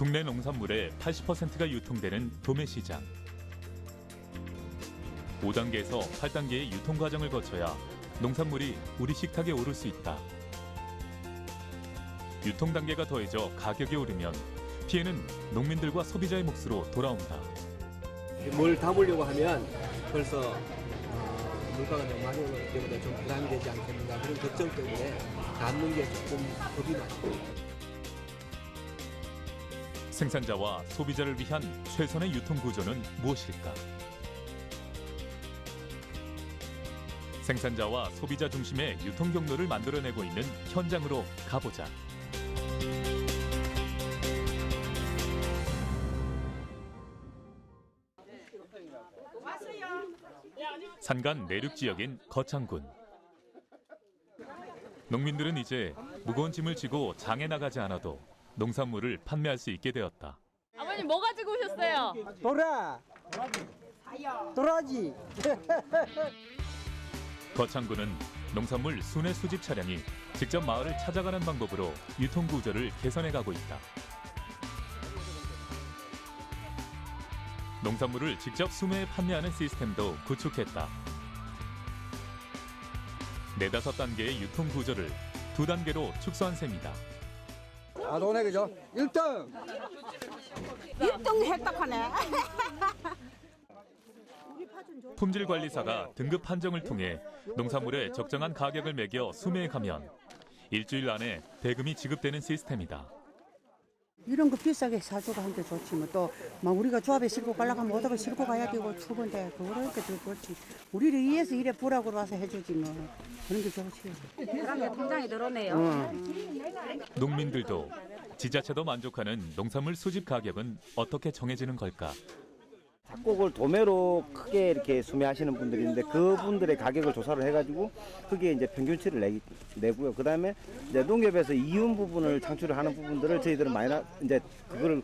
국내 농산물의 80%가 유통되는 도매시장. 5단계에서 8단계의 유통 과정을 거쳐야 농산물이 우리 식탁에 오를 수 있다. 유통 단계가 더해져 가격이 오르면 피해는 농민들과 소비자의 몫으로 돌아온다. 뭘 담으려고 하면 벌써 어, 물가가 너무 많이 오르기 때문에 좀 부담이 되지 않겠는가 그런 걱정 때문에 담는 게 조금 겁이 많이 생산자와 소비자를 위한 최선의 유통 구조는 무엇일까? 생산자와 소비자 중심의 유통 경로를 만들어내고 있는 현장으로 가보자. 산간 내륙 지역인 거창군. 농민들은 이제 무거운 짐을 지고 장에 나가지 않아도 농산물을 판매할 수 있게 되었다. 아버님 뭐 가지고 오셨어요? 도라 도라지 거창군은 농산물 순회 수집 차량이 직접 마을을 찾아가는 방법으로 유통 구조를 개선해 가고 있다. 농산물을 직접 수매에 판매하는 시스템도 구축했다. 네다섯 단계의 유통 구조를 두 단계로 축소한 셈이다. 아도네 그죠 1등 1등 획득하네. 품질 관리사가 등급 판정을 통해 농산물에 적정한 가격을 매겨 수매에 가면 일주일 안에 대금이 지급되는 시스템이다. 이런 거 비싸게 사주고 하는 게 좋지 뭐또 막 우리가 조합에 가려고 하면 어디가 싣고 가야 되고 추운데 그러니까 더 좋지. 우리를 위해서 이래 부락으로 와서 해주지 뭐. 그런 게 좋지. 그러면 통장에 들어오네요. 농민들도 지자체도 만족하는 농산물 수집 가격은 어떻게 정해지는 걸까? 작곡을 도매로 크게 이렇게 수매하시는 분들이 있는데 그분들의 가격을 조사를 해가지고 그게 이제 평균치를 내기, 내고요. 그 다음에 이제 농협에서 이윤 부분을 창출을 하는 부분들을 저희들은 마이너 이제 그거를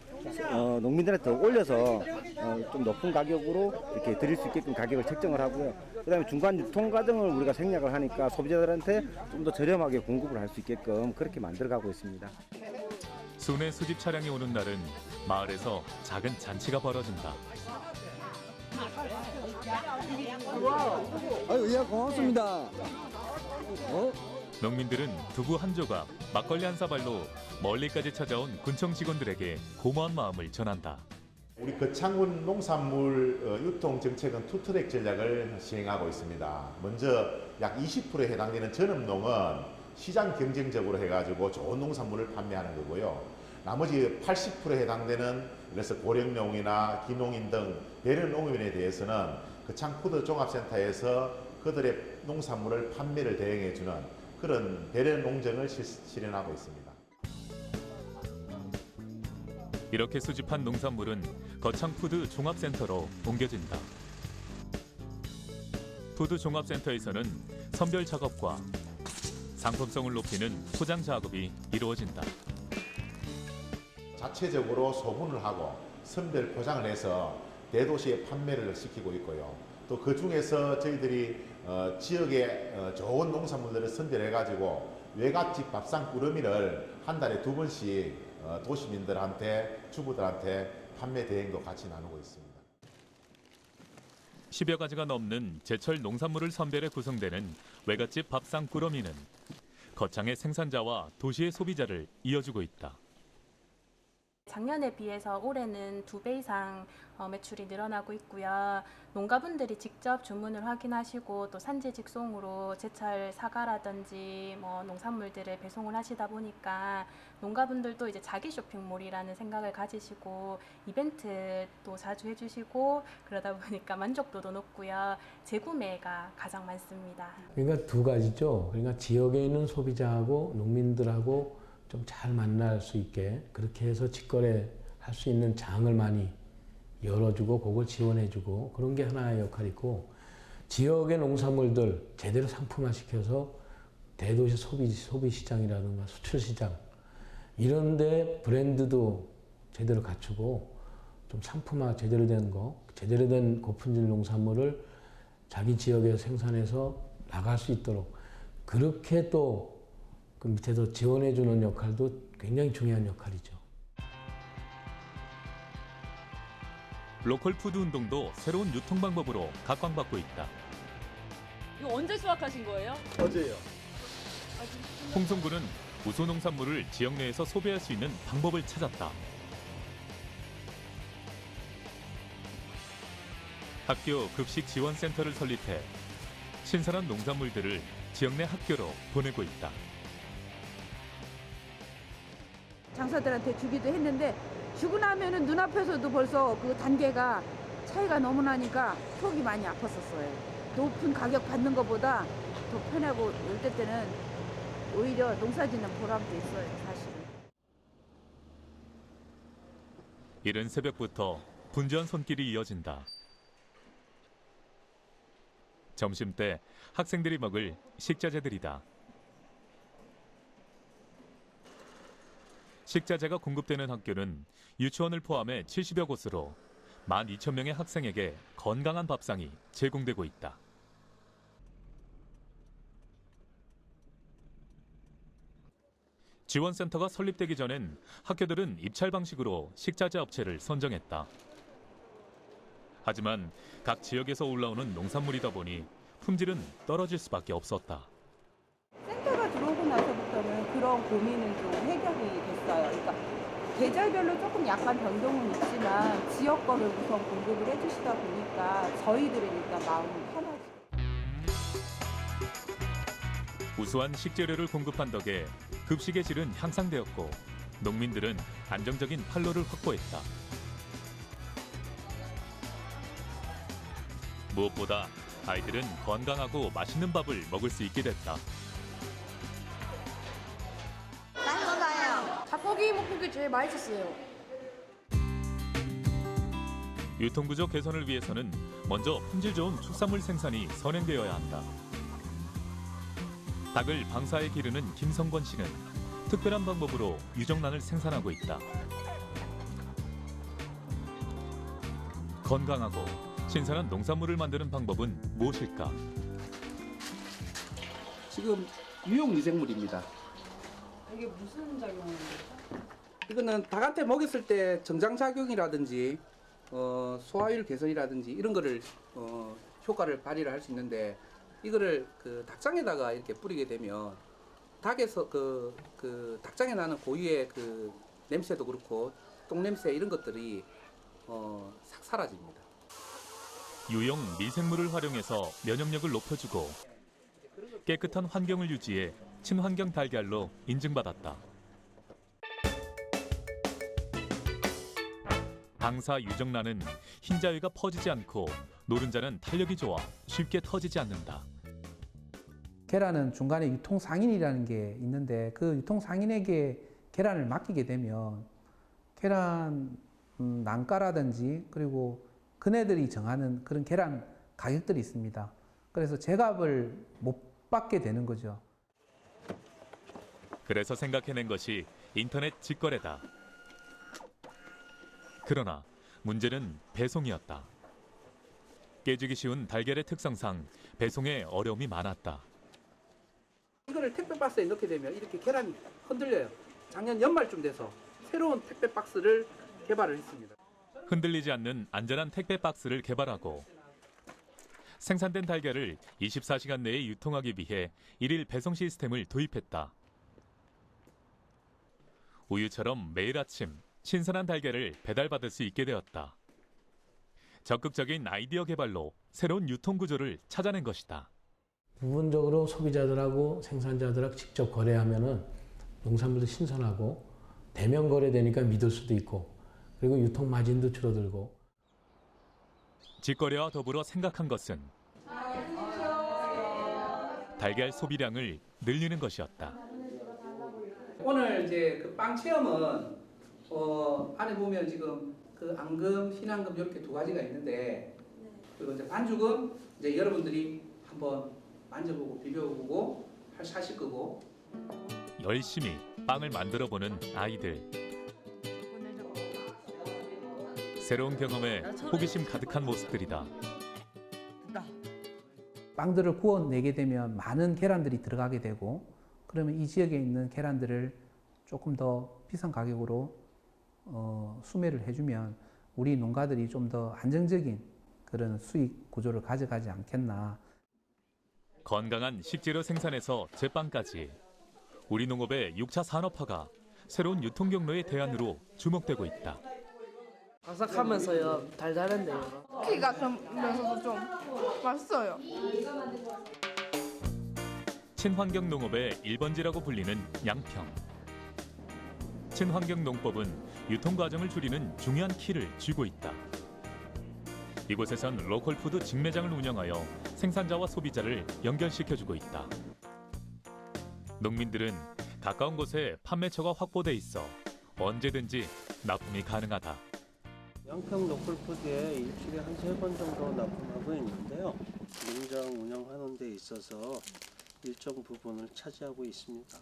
어, 농민들한테 더 올려서 어, 좀 높은 가격으로 이렇게 드릴 수 있게끔 가격을 책정을 하고요. 그 다음에 중간 유통 과정을 우리가 생략을 하니까 소비자들한테 좀 더 저렴하게 공급을 할 수 있게끔 그렇게 만들어가고 있습니다. 순회 수집 차량이 오는 날은 마을에서 작은 잔치가 벌어진다. 아유 예 고맙습니다 어? 농민들은 두부 한 조각, 막걸리 한 사발로 멀리까지 찾아온 군청 직원들에게 고마운 마음을 전한다. 우리 거창군 농산물 어, 유통 정책은 투트랙 전략을 시행하고 있습니다. 먼저 약 20%에 해당되는 전업농은 시장 경쟁적으로 해가지고 좋은 농산물을 판매하는 거고요. 나머지 80%에 해당되는 그래서 고령농이나 기농인 등 배련 농업인에 대해서는 거창푸드 종합센터에서 그들의 농산물을 판매를 대행해주는 그런 배련 농정을 실- 실현하고 있습니다. 이렇게 수집한 농산물은 거창푸드 종합센터로 옮겨진다. 푸드 종합센터에서는 선별 작업과 상품성을 높이는 포장 작업이 이루어진다. 자체적으로 소분을 하고 선별 포장을 해서 대도시에 판매를 시키고 있고요. 또 그 중에서 저희들이 어, 지역의 어, 좋은 농산물들을 선별해 가지고 외갓집 밥상 꾸러미를 한 달에 두 번씩 어, 도시민들한테 주부들한테 판매 대행도 같이 나누고 있습니다. 10여 가지가 넘는 제철 농산물을 선별해 구성되는 외갓집 밥상 꾸러미는 거창의 생산자와 도시의 소비자를 이어주고 있다. 작년에 비해서 올해는 두 배 이상 어, 매출이 늘어나고 있고요. 농가분들이 직접 주문을 확인하시고 또 산지 직송으로 제철 사과라든지 뭐 농산물들을 배송을 하시다 보니까 농가분들도 이제 자기 쇼핑몰이라는 생각을 가지시고 이벤트도 자주 해주시고 그러다 보니까 만족도도 높고요. 재구매가 가장 많습니다. 그러니까 두 가지죠. 그러니까 지역에 있는 소비자하고 농민들하고 좀 잘 만날 수 있게 그렇게 해서 직거래 할 수 있는 장을 많이 열어주고 그걸 지원해주고 그런 게 하나의 역할이고 지역의 농산물들 제대로 상품화 시켜서 대도시 소비, 소비 시장이라든가 수출 시장 이런데 브랜드도 제대로 갖추고 좀 상품화 제대로 된 거, 제대로 된 고품질 농산물을 자기 지역에서 생산해서 나갈 수 있도록 그렇게 또 그 밑에서 지원해 주는 역할도 굉장히 중요한 역할이죠. 로컬 푸드 운동도 새로운 유통 방법으로 각광받고 있다. 이거 언제 수확하신 거예요? 어제요. 홍성군은 우수 농산물을 지역 내에서 소비할 수 있는 방법을 찾았다. 학교 급식 지원센터를 설립해 신선한 농산물들을 지역 내 학교로 보내고 있다. 장사들한테 주기도 했는데 주고 나면은 눈앞에서도 벌써 그 단계가 차이가 너무 나니까 속이 많이 아팠었어요. 높은 가격 받는 것보다 더 편하고 이때 때는 오히려 농사짓는 보람도 있어요, 사실은. 이른 새벽부터 분주한 손길이 이어진다. 점심때 학생들이 먹을 식자재들이다. 식자재가 공급되는 학교는 유치원을 포함해 70여 곳으로 12,000명의 학생에게 건강한 밥상이 제공되고 있다. 지원센터가 설립되기 전엔 학교들은 입찰 방식으로 식자재 업체를 선정했다. 하지만 각 지역에서 올라오는 농산물이다 보니 품질은 떨어질 수밖에 없었다. 센터가 들어오고 나서부터는 그런 고민은 좀 해결이 됐어요. 그러니까 계절별로 조금 약간 변동은 있지만 지역 거를 우선 공급을 해주시다 보니까 저희들은 일단 마음이 편하죠. 우수한 식재료를 공급한 덕에 급식의 질은 향상되었고 농민들은 안정적인 판로를 확보했다. 무엇보다 아이들은 건강하고 맛있는 밥을 먹을 수 있게 됐다. 목고기 제일 맛있었어요. 유통구조 개선을 위해서는 먼저 품질 좋은 축산물 생산이 선행되어야 한다. 닭을 방사에 기르는 김성권 씨는 특별한 방법으로 유정란을 생산하고 있다. 건강하고 신선한 농산물을 만드는 방법은 무엇일까? 지금 유용 미생물입니다. 이게 무슨 작용을 하는 거죠? 이거는 닭한테 먹였을 때 정장작용이라든지 어, 소화율 개선이라든지 이런 거를 어, 효과를 발휘를 할 수 있는데 이거를 그 닭장에다가 이렇게 뿌리게 되면 닭에서 그, 그 닭장에 나는 고유의 그 냄새도 그렇고 똥 냄새 이런 것들이 어, 싹 사라집니다. 유용 미생물을 활용해서 면역력을 높여주고 깨끗한 환경을 유지해 친환경 달걀로 인증받았다. 방사 유정란은 흰자위가 퍼지지 않고 노른자는 탄력이 좋아 쉽게 터지지 않는다. 계란은 중간에 유통 상인이라는 게 있는데 그 유통 상인에게 계란을 맡기게 되면 계란 음, 난가라든지 그리고 그네들이 정하는 그런 계란 가격들이 있습니다. 그래서 제값을 못 받게 되는 거죠. 그래서 생각해낸 것이 인터넷 직거래다. 그러나 문제는 배송이었다. 깨지기 쉬운 달걀의 특성상 배송에 어려움이 많았다. 이거를 택배 박스에 넣게 되면 이렇게 계란이 흔들려요. 작년 연말쯤 돼서 새로운 택배 박스를 개발을 했습니다. 흔들리지 않는 안전한 택배 박스를 개발하고 생산된 달걀을 24시간 내에 유통하기 위해 일일 배송 시스템을 도입했다. 우유처럼 매일 아침 신선한 달걀을 배달받을 수 있게 되었다. 적극적인 아이디어 개발로 새로운 유통 구조를 찾아낸 것이다. 부분적으로 소비자들하고 생산자들하고 직접 거래하면은 농산물도 신선하고 대면 거래되니까 믿을 수도 있고 그리고 유통 마진도 줄어들고 직거래와 더불어 생각한 것은 달걀 소비량을 늘리는 것이었다. 오늘 이제 그 빵 체험은 어, 안에 보면 지금 그 앙금, 흰앙금 이렇게 두 가지가 있는데 그리고 이제 반죽은 이제 여러분들이 한번 만져보고 비벼보고 할 사실 거고 열심히 빵을 만들어 보는 아이들. 새로운 경험에 호기심 가득한 모습들이다. 빵들을 구워내게 되면 많은 계란들이 들어가게 되고 그러면 이 지역에 있는 계란들을 조금 더 비싼 가격으로 어, 수매를 해주면 우리 농가들이 좀 더 안정적인 그런 수익 구조를 가져가지 않겠나. 건강한 식재료 생산에서 제빵까지 우리 농업의 6차 산업화가 새로운 유통 경로의 대안으로 주목되고 있다. 바삭하면서요 달달한데요. 쿠키가 좀 면서도 좀 맛있어요. 친환경 농업의 1번지라고 불리는 양평. 친환경 농법은 유통 과정을 줄이는 중요한 키를 쥐고 있다. 이곳에선 로컬푸드 직매장을 운영하여 생산자와 소비자를 연결시켜주고 있다. 농민들은 가까운 곳에 판매처가 확보돼 있어 언제든지 납품이 가능하다. 양평 로컬푸드에 일주일에 한 세 번 정도 납품하고 있는데요. 농장 운영하는 데 있어서 일정 부분을 차지하고 있습니다.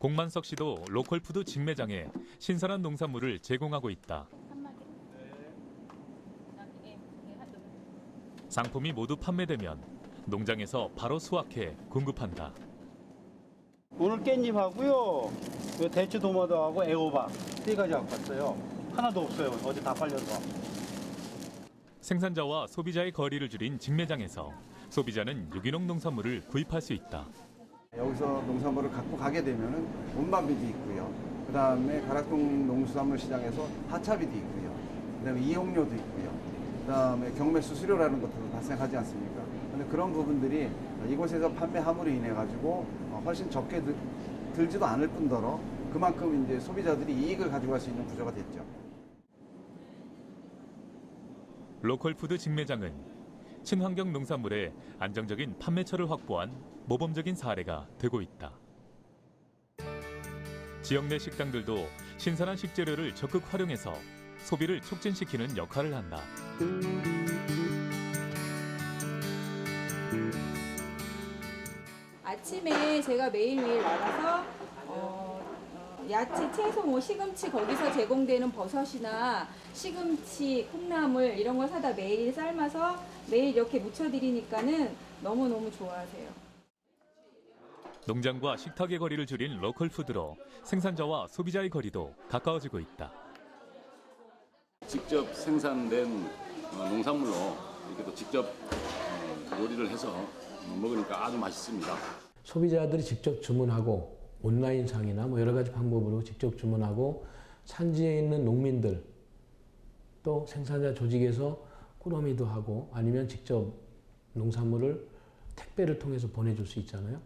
공만석 씨도 로컬푸드 직매장에 신선한 농산물을 제공하고 있다. 상품이 모두 판매되면 농장에서 바로 수확해 공급한다. 오늘 깻잎하고요. 요 대추 도마도하고 애호박 세 가지 갖고 왔어요. 하나도 없어요. 어제 다 팔려서. 생산자와 소비자의 거리를 줄인 직매장에서 소비자는 유기농 농산물을 구입할 수 있다. 여기서 농산물을 갖고 가게 되면은 온마비도 있고요. 그 다음에 가락동 농수산물 시장에서 하차비도 있고요. 그 다음에 이용료도 있고요. 그 다음에 경매 수수료라는 것도 발생하지 않습니까? 근데 그런 부분들이 이곳에서 판매함으로 인해 가지고 훨씬 적게 들, 들지도 않을 뿐더러 그만큼 이제 소비자들이 이익을 가져갈 수 있는 구조가 됐죠. 로컬 푸드 직매장은 친환경 농산물의 안정적인 판매처를 확보한 모범적인 사례가 되고 있다. 지역 내 식당들도 신선한 식재료를 적극 활용해서 소비를 촉진시키는 역할을 한다. 아침에 제가 매일매일 나가서 야채, 채소, 뭐 시금치 거기서 제공되는 버섯이나 시금치, 콩나물 이런 걸 사다 매일 삶아서 매일 이렇게 무쳐드리니까는 너무너무 좋아하세요. 농장과 식탁의 거리를 줄인 로컬 푸드로 생산자와 소비자의 거리도 가까워지고 있다. 직접 생산된 어, 농산물로 이렇게 또 직접 어, 요리를 해서 먹으니까 아주 맛있습니다. 소비자들이 직접 주문하고 온라인상이나 뭐 여러 가지 방법으로 직접 주문하고 산지에 있는 농민들 또 생산자 조직에서 꾸러미도 하고 아니면 직접 농산물을 택배를 통해서 보내줄 수 있잖아요.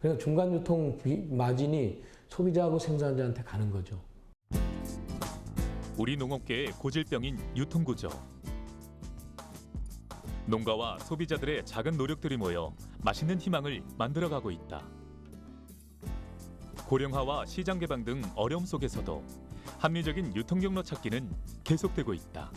그러니까 중간 유통 마진이 소비자하고 생산자한테 가는 거죠. 우리 농업계의 고질병인 유통구조. 농가와 소비자들의 작은 노력들이 모여 맛있는 희망을 만들어가고 있다. 고령화와 시장 개방 등 어려움 속에서도 합리적인 유통 경로 찾기는 계속되고 있다.